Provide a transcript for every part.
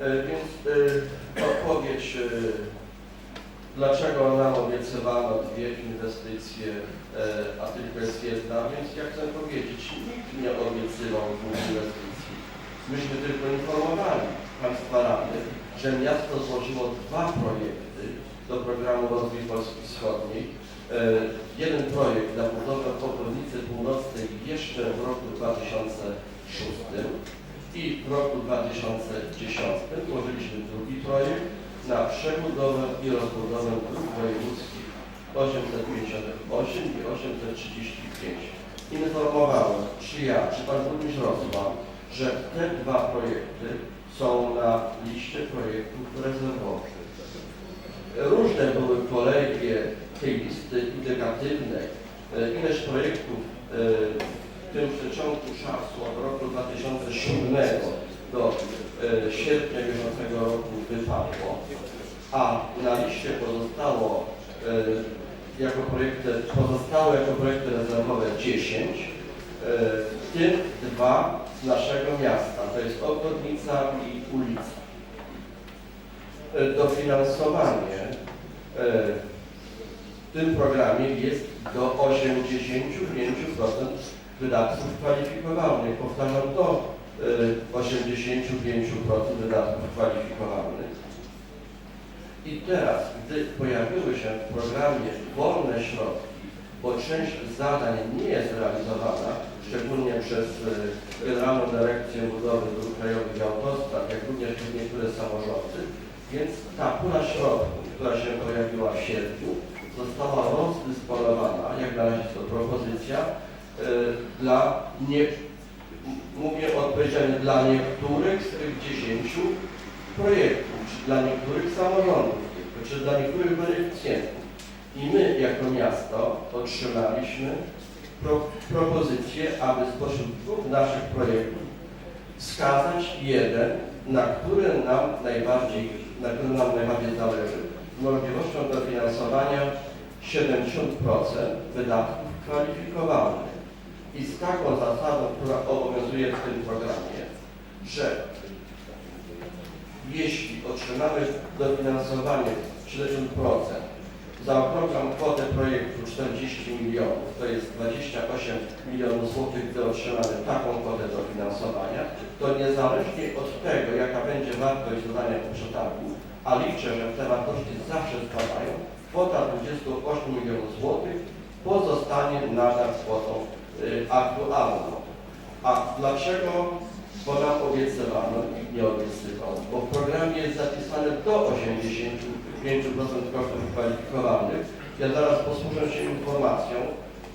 E, Więc e, odpowiedź, e, dlaczego nam obiecywano dwie inwestycje, a tylko jest jedna, więc ja chcę powiedzieć, nikt nie obiecywał dwóch inwestycji. Myśmy tylko informowali Państwa Rady, że miasto złożyło dwa projekty do programu Rozwój Polski Wschodniej. Jeden projekt na budowę obwodnicy północnej jeszcze w roku 2006 i w roku 2010 złożyliśmy drugi projekt na przebudowę i rozbudowę dróg wojewódzkich 858 i 835. Informowałem, czy ja, czy Pan Burmistrz Rosman, że te dwa projekty są na liście projektów rezerwowych. Różne były kolegie tej listy indykatywne. E, Ileś projektów e, tym przeciągu czasu od roku 2007 do e, sierpnia bieżącego roku wypadło, a na liście pozostało e, jako projekty, pozostało jako projekty rezerwowe 10, e, w tym dwa z naszego miasta, to jest obwodnica i ulica. Dofinansowanie w tym programie jest do 85% wydatków kwalifikowalnych. Powtarzam to, e, 85% wydatków kwalifikowalnych. I teraz, gdy pojawiły się w programie wolne środki, bo część zadań nie jest realizowana, szczególnie przez e, Generalną Dyrekcję Budowy Dróg Krajowych i Autostrad, jak również przez niektóre samorządy, więc ta pula środków, która się pojawiła w sierpniu, została rozdysponowana, jak na razie jest to propozycja, dla nie, mówię odpowiedzialnie dla niektórych z tych 10 projektów, czy dla niektórych samorządów, czy dla niektórych beneficjentów. I my jako miasto otrzymaliśmy pro, propozycję, aby spośród dwóch naszych projektów wskazać jeden, na który nam najbardziej, na którym nam najbardziej zależy, z możliwością dofinansowania 70% wydatków kwalifikowalnych. Z taką zasadą, która obowiązuje w tym programie, że jeśli otrzymamy dofinansowanie 70%, zaokrąglam kwotę projektu 40 milionów, to jest 28 milionów złotych, gdy otrzymamy taką kwotę dofinansowania, to niezależnie od tego, jaka będzie wartość zadania przetargu, a liczę, że te wartości zawsze spadają, kwota 28 milionów złotych pozostanie nadal kwotą aktualną. A dlaczego? Nam obiecywano i nie obiecywał, bo w programie jest zapisane do 85% kosztów kwalifikowalnych. Ja zaraz posłużę się informacją,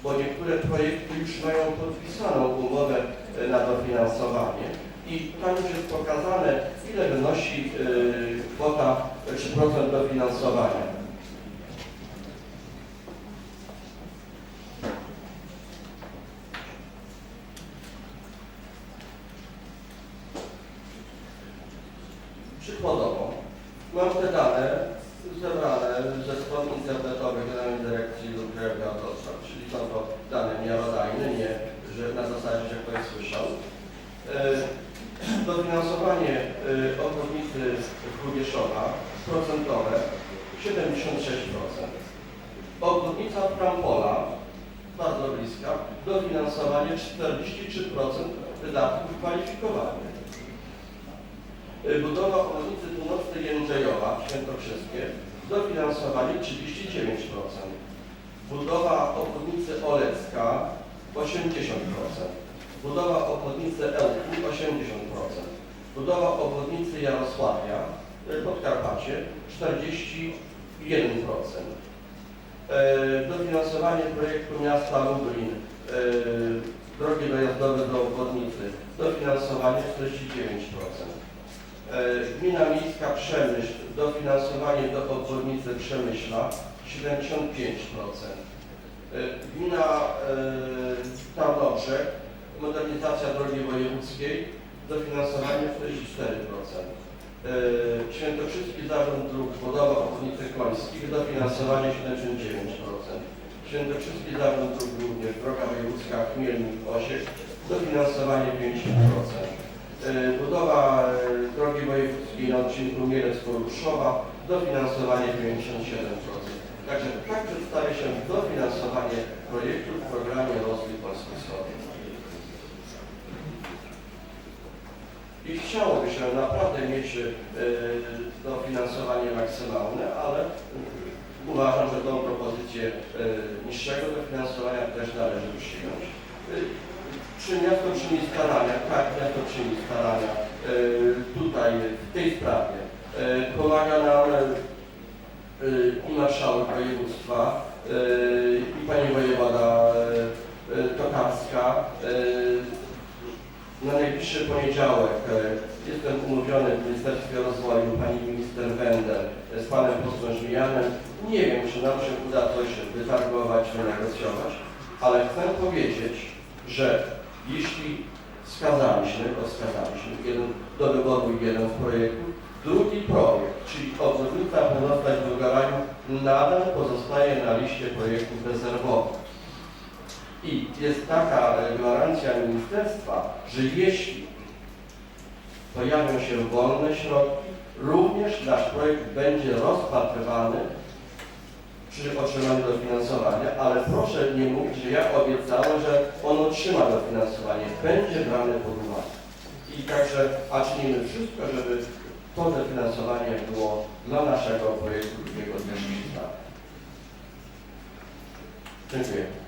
bo niektóre projekty już mają podpisaną umowę e, na dofinansowanie i tam już jest pokazane, ile wynosi e, kwota e, czy procent dofinansowania. Przykładowo, mam te dane zebrane ze stron internetowych Generalnej Dyrekcji i Autostrad, czyli są to dane miarodajne, nie, że na zasadzie, że ktoś słyszał. E, Dofinansowanie e, obwodnicy Chrubieszowa procentowe 76%. Obwodnica Prampola, bardzo bliska, dofinansowanie 43% wydatków kwalifikowanych. Y, Budowa obwodnicy północnej Jędrzejowa, Świętokrzyskie, dofinansowanie 39%. Budowa obwodnicy Olecka 80%. Budowa obwodnicy Ełku 80%. Budowa obwodnicy Jarosławia, y, Podkarpacie 41%. E, Dofinansowanie projektu miasta Lublin, drogi dojazdowe do obwodnicy, dofinansowanie 49%. E, Gmina Miejska Przemyśl, dofinansowanie do obwodnicy Przemyśla 75%. E, Gmina e, Tarnobrzeg, modernizacja drogi wojewódzkiej, dofinansowanie 44%. E, Świętokrzyski Zarząd Dróg, budowa obwodnicy Końskich, dofinansowanie 79%. Świętokrzyski Zarząd Dróg również, droga wojewódzka Chmielnik Osiek, dofinansowanie 50%. E, Budowa e, drogi wojewódzkiej na odcinku Mielec-Poruszowa, dofinansowanie 97%. Także tak przedstawia się dofinansowanie projektu w programie Rozwój Polski Wschodniej. I chciałoby się naprawdę mieć e, dofinansowanie maksymalne, ale uważam, że tą propozycję niższego dofinansowania też należy przyjąć. Czy miasto czyni starania? Tak, miasto czyni starania. E, Tutaj w tej sprawie e, pomaga nam e, i marszałek województwa i pani wojewoda Tokarska. Na najbliższy poniedziałek jestem umówiony w Ministerstwie Rozwoju pani minister Wender e, z panem posłem Żmijanem. Nie wiem, czy nam się uda coś wytargować, wynegocjować, ale chcę powiedzieć, że jeśli wskazaliśmy, to wskazaliśmy jeden do wyboru i jeden z projektów, drugi projekt, czyli obwodnica Północna w Bulgaraniu nadal pozostaje na liście projektów rezerwowych. I jest taka gwarancja ministerstwa, że jeśli pojawią się wolne środki, również nasz projekt będzie rozpatrywany przy otrzymaniu dofinansowania, ale proszę nie mówić, że ja obiecałem, że on otrzyma dofinansowanie. Będzie brane pod uwagę. I także, a czynimy wszystko, żeby to dofinansowanie było dla naszego projektu drugiego też Dziękuję.